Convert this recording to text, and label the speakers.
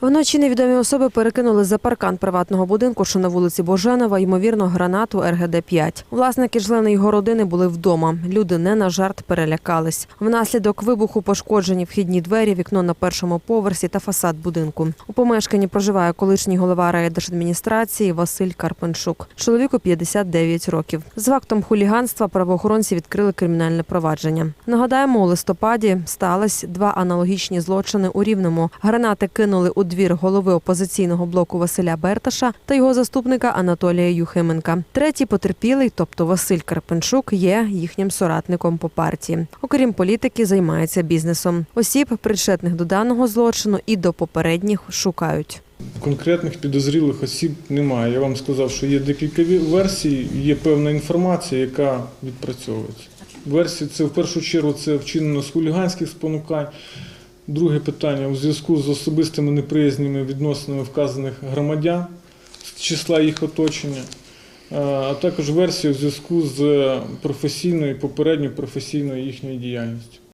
Speaker 1: Вночі невідомі особи перекинули за паркан приватного будинку, що на вулиці Боженова, ймовірно, гранату РГД-5. Власники члени його родини були вдома. Люди не на жарт перелякались. Внаслідок вибуху пошкоджені вхідні двері, вікно на першому поверсі та фасад будинку. У помешканні проживає колишній голова райдержадміністрації Василь Карпеншук. Чоловіку 59 років. З фактом хуліганства правоохоронці відкрили кримінальне провадження. Нагадаємо, у листопаді сталися два аналогічні злочини у Рівному. Гранати кинули у двір голови опозиційного блоку Василя Берташа та його заступника Анатолія Юхименка. Третій потерпілий, тобто Василь Карпеншук, є їхнім соратником по партії. Окрім політики, займається бізнесом. Осіб, причетних до даного злочину, і до попередніх шукають.
Speaker 2: Конкретних підозрілих осіб немає. Я вам сказав, що є декілька версій, є певна інформація, яка відпрацьовується. Версії це в першу чергу це вчинено з хуліганських спонукань. Друге питання у зв'язку з особистими неприязніми відносинами вказаних громадян з числа їх оточення, а також версія у зв'язку з професійною, попередньою професійною їхньою діяльністю.